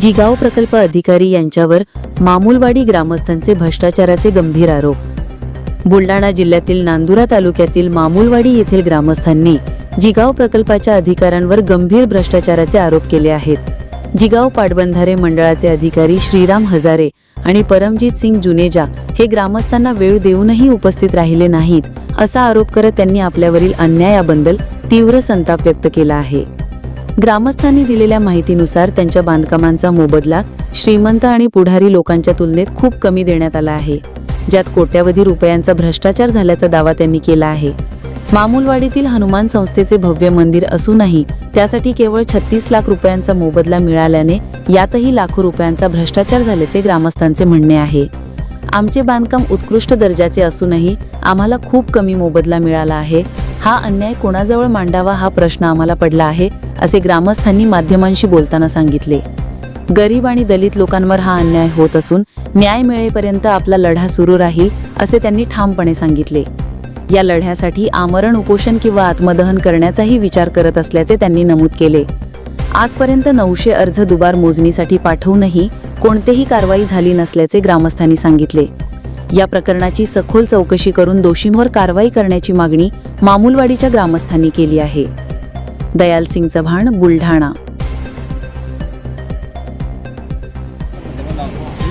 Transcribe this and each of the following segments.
जिगाव प्रकल्प अधिकारी यांच्यावर मामूलवाडी ग्रामस्थांचे भ्रष्टाचाराचे गंभीर आरोप. बुलडाणा जिल्ह्यातील नांदुरा तालुक्यातील मामुलवाडी येथील ग्रामस्थांनी जिगाव प्रकल्पाच्या अधिकाऱ्यांवर गंभीर भ्रष्टाचाराचे आरोप केले आहेत. जिगाव पाटबंधारे मंडळाचे अधिकारी श्रीराम हजारे आणि परमजीत सिंग जुनेजा हे ग्रामस्थांना वेळ देऊनही उपस्थित राहिले नाहीत असा आरोप करत त्यांनी आपल्यावरील अन्यायाबद्दल तीव्र संताप व्यक्त केला आहे. ग्रामस्थांनी दिलेल्या माहितीनुसार त्यांच्या बांधकामांचा मोबदला श्रीमंत आणि पुढारी लोकांच्या तुलनेत खूप कमी देण्यात आला आहे ज्यात कोट्यावधी रुपयांचा भ्रष्टाचार झाल्याचा दावा त्यांनी केला आहे. मामूलवाडीतील हनुमान संस्थेचे भव्य मंदिर असूनही त्यासाठी केवळ छत्तीस लाख रुपयांचा मोबदला मिळाल्याने यातही लाखो रुपयांचा भ्रष्टाचार झाल्याचे ग्रामस्थांचे म्हणणे आहे. आमचे बांधकाम उत्कृष्ट दर्जाचे असूनही आम्हाला खूप कमी मोबदला मिळाला आहे हा अन्याय कोणाजवळ मांडावा हा प्रश्न आम्हाला पडला आहे असे ग्रामस्थांनी माध्यमांशी बोलताना सांगितले. गरीब आणि दलित लोकांवर हा अन्याय होत असून न्याय मिळेपर्यंत आपला लढा सुरू राहील असे त्यांनी ठामपणे सांगितले. या लढ्यासाठी आमरण उपोषण किंवा आत्मदहन करण्याचाही विचार करत असल्याचे त्यांनी नमूद केले. आजपर्यंत नऊशे अर्ज दुबार मोजणीसाठी पाठवूनही कोणतेही कारवाई झाली नसल्याचे ग्रामस्थांनी सांगितले. या प्रकरणाची सखोल चौकशी करून दोषींवर कारवाई करण्याची मागणी मामूलवाडीच्या ग्रामस्थांनी केली आहे. दयाल सिंग चव्हाण बुलढाणा.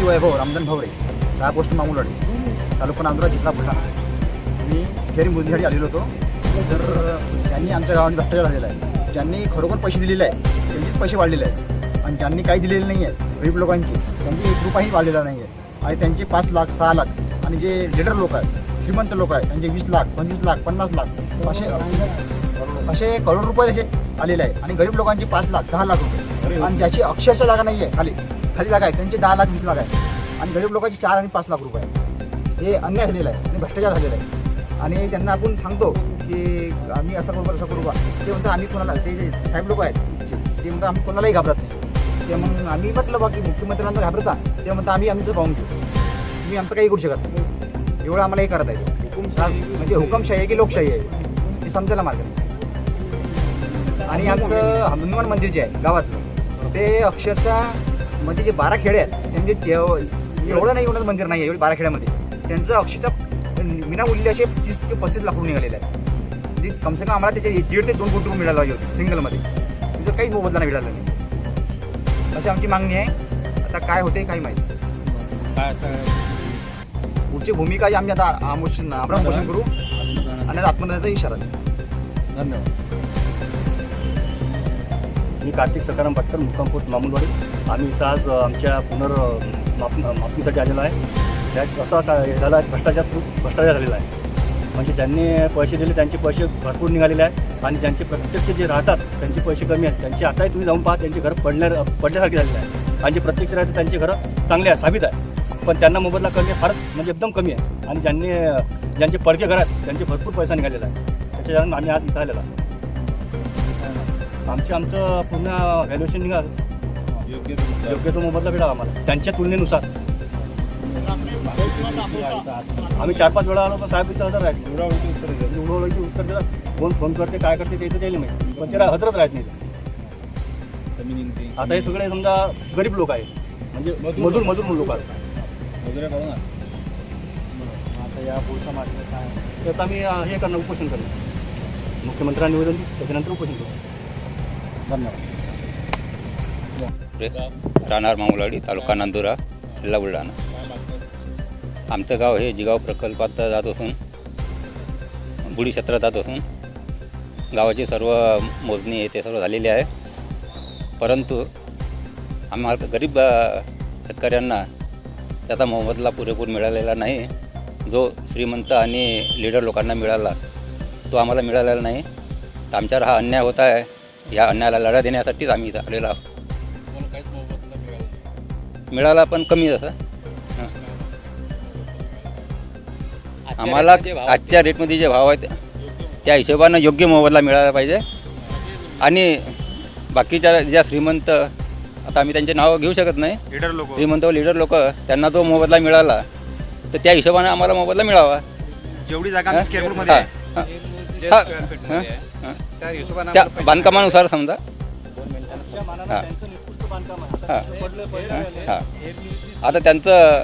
वैभव रामधन भवरे दहा पोस्ट मामूलवाडी तालुका नांदुरा जिल्हा बुलढाणा. मी फेरी मुलीसाठी आलेलो होतो. तर त्यांनी आमच्या गावाने भ्रष्टाचार झालेला आहे. ज्यांनी खरोखर पैसे दिलेले आहे त्यांचेच पैसे वाढलेले आहेत. आणि ज्यांनी काही दिलेले नाही आहे गरीब लोकांचे त्यांचे एक रुपयाही वाढलेला नाही आहे आणि त्यांचे पाच लाख सहा लाख आणि जे लिडर लोक आहेत श्रीमंत लोक आहेत त्यांचे वीस लाख पंचवीस लाख पन्नास लाख असे असे करोड रुपये असे आलेले आहे आणि गरीब लोकांचे पाच लाख दहा लाख रुपये. आणि त्याची अक्षरशः जागा नाही आहे खाली. खाली जागा आहे. त्यांचे दहा लाख वीस लाख आहे आणि गरीब लोकांचे चार आणि पाच लाख रुपये हे अन्याय झालेला आहे. आणि भ्रष्टाचार झालेला आहे. आणि त्यांना आपण सांगतो की आम्ही असं करू असं करू बा ते म्हणतात आम्ही कोणाला ते जे साहेब लोक आहेत ते म्हणतात आम्ही कोणालाही घाबरत नाही. ते मग आम्ही म्हटलं बा की मुख्यमंत्र्यांना घाबरता. ते म्हणतात आम्ही आमचं पाहून घेऊ. तुम्ही आमचं काही करू शकत नाही. एवढं आम्हाला हे करता येईल हुकुमशाही म्हणजे हुकुमशाही आहे की लोकशाही आहे? हे समजायला मार्ग आणि आमचं हनुमान मंदिर जे आहे गावातलं ते अक्षरशः म्हणजे जे बारा खेडे आहेत त्यांचे म्हणजे एवढं नाही एवढं मंदिर नाही आहे एवढं बारा खेड्यामध्ये. त्यांचं अक्षरशः विनामूल्य असे तीस ते पस्तीस लाख रुपये निघालेले आहेत. कम कमसे कम आम्हाला त्याचे दीड ते दोन कोटी रुपये मिळाला पाहिजे सिंगलमध्ये. तिथं काहीच मोबदला नाही मिळाला. नाही अशी आमची मागणी आहे. आता काय होते काही माहिती पुढची भूमिका जी आम्ही आता आमोषण आमोषण करू आणि आता आत्मदानाचा इशारा देऊ. धन्यवाद. मी कार्तिक सकाराम भटकर मुक्कामपूर मामुलवाडी. आम्ही इथं आज आमच्या पुनर माप मापणीसाठी आलेलो आहे. त्यात असा काय झाला आहे, भ्रष्टाचार खूप भ्रष्टाचार झालेला आहे. म्हणजे ज्यांनी पैसे दिले त्यांचे पैसे भरपूर निघालेले आहेत. आणि ज्यांचे प्रत्यक्ष जे राहतात त्यांचे पैसे कमी आहेत. त्यांचे आताही तुम्ही जाऊन पहा त्यांचे घरं पडल्या पडल्यासारखे झालेले आहे. आणि जे प्रत्यक्ष राहतात त्यांचे घरं चांगले आहे साबित आहे. पण त्यांना मोबदला आहे फारच म्हणजे एकदम कमी आहे. आणि ज्यांनी ज्यांचे पडके घर आहेत त्यांचे भरपूर पैसा निघालेला आहे. त्याच्या कारण आम्ही आज इथं आलेलो. आमचे आमचं पूर्ण व्हॅल्युएशन निघाल. योग्य तो मोबदला भेटा आम्हाला. त्यांच्या तुलनेनुसार. आम्ही चार पाच वेळा आलो पण साहेब इथं हजर राहते उडवळीची उत्तर देतात. कोण फोन करते काय करते ते तर त्याला माहिती. पण त्याला हजरच राहत नाही. आता हे सगळे समजा गरीब लोक आहेत. म्हणजे मजूर. मजूर लोक आहेत आता या पुढचा मार्ग काय त्याचं आम्ही हे करणं उपोषण करणं मुख्यमंत्र्यांना निवेदन देऊ त्याच्यानंतर उपोषण करू धन्यवाद. राहणार मामुलवाडी तालुका नांदुरा जिल्हा बुलढाणा. आमचं गाव हे जिगाव प्रकल्पात जात असून बुडी क्षेत्रात जात असून गावाची सर्व मोजणी आहे ते सर्व झालेली आहे. परंतु आम्हाला गरीब शेतकऱ्यांना त्याचा मोबदला पुरेपूर मिळालेला नाही. जो श्रीमंत आणि लीडर लोकांना मिळाला तो आम्हाला मिळालेला नाही. तर आमच्यावर हा अन्याय होत आहे. या अन्यायाला लढा देण्यासाठीच आम्ही इथं आलेलो आहोत. मिळाला पण कमी जसं. आम्हाला आजच्या रेटमध्ये जे भाव आहेत त्या हिशोबानं योग्य मोबदला मिळाला पाहिजे. आणि बाकीच्या ज्या श्रीमंत आता आम्ही त्यांचे नाव घेऊ शकत नाही. लिडर लोक. श्रीमंत व लीडर लोक त्यांना जो मोबदला मिळाला तर त्या हिशोबाने आम्हाला मोबदला मिळावा. जेवढी जागा? आम्ही आहे. हा. हा, हं. त्या बांधकामानुसार समजा. हा. हां. हां. आता त्यांचं